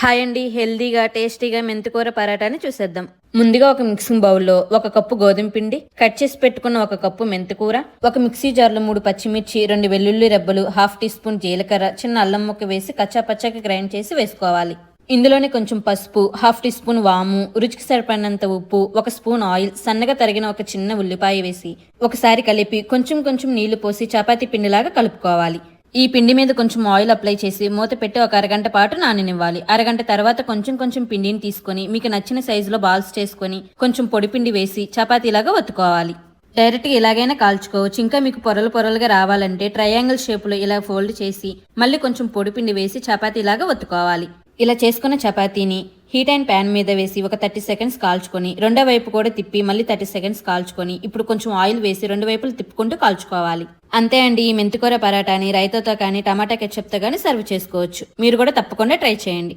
Hi అండి హెల్దీగా టేస్టీగా మెంతికూర పరాటాని చూసేద్దాం. ముందుగా ఒక మిక్సింగ్ బౌల్లో ఒక కప్పు గోధుమ పిండి కట్ చేసి పెట్టుకున్న ఒక కప్పు మెంతికూర ఒక మిక్సీ జార్లో మూడు పచ్చిమిర్చి రెండు వెల్లుల్లి రెబ్బలు హాఫ్ టీ స్పూన్ జీలకర్ర చిన్న అల్లం ముక్క వేసి కచ్చా పచ్చగా గ్రైండ్ చేసి వేసుకోవాలి. ఇందులోనే కొంచెం పసుపు హాఫ్ టీ స్పూన్ వాము రుచికి సరిపడినంత ఉప్పు ఒక స్పూన్ ఆయిల్ సన్నగా తరిగిన ఒక చిన్న ఉల్లిపాయ వేసి ఒకసారి కలిపి కొంచెం కొంచెం నీళ్ళు పోసి చపాతీ పిండిలాగా కలుపుకోవాలి. ఈ పిండి మీద కొంచెం ఆయిల్ అప్లై చేసి మూత పెట్టి ఒక అరగంట పాటు నాననివ్వాలి. అరగంట తర్వాత కొంచెం కొంచెం పిండిని తీసుకొని మీకు నచ్చిన సైజులో బాల్స్ చేసుకొని కొంచెం పొడి పిండి వేసి చపాతీలాగా ఒత్తుకోవాలి. డైరెక్ట్గా ఇలాగైనా కాల్చుకోవచ్చు. ఇంకా మీకు పొరలు పొరలుగా రావాలంటే ట్రయాంగిల్ షేప్లో ఇలా ఫోల్డ్ చేసి మళ్ళీ కొంచెం పొడిపిండి వేసి చపాతీలాగా ఒత్తుకోవాలి. ఇలా చేసుకున్న చపాతీని హీట్ అండ్ ప్యాన్ మీద వేసి ఒక థర్టీ సెకండ్స్ కాల్చుకొని రెండో వైపు కూడా తిప్పి మళ్ళీ థర్టీ సెకండ్స్ కాల్చుకొని ఇప్పుడు కొంచెం ఆయిల్ వేసి రెండు వైపులు తిప్పుకుంటూ కాల్చుకోవాలి. అంతే అండి ఈ మెంతికూర పరాటాని రైతాతో కానీ టమాటా కెచ్చప్తో కానీ సర్వ్ చేసుకోవచ్చు. మీరు కూడా తప్పకుండా ట్రై చేయండి.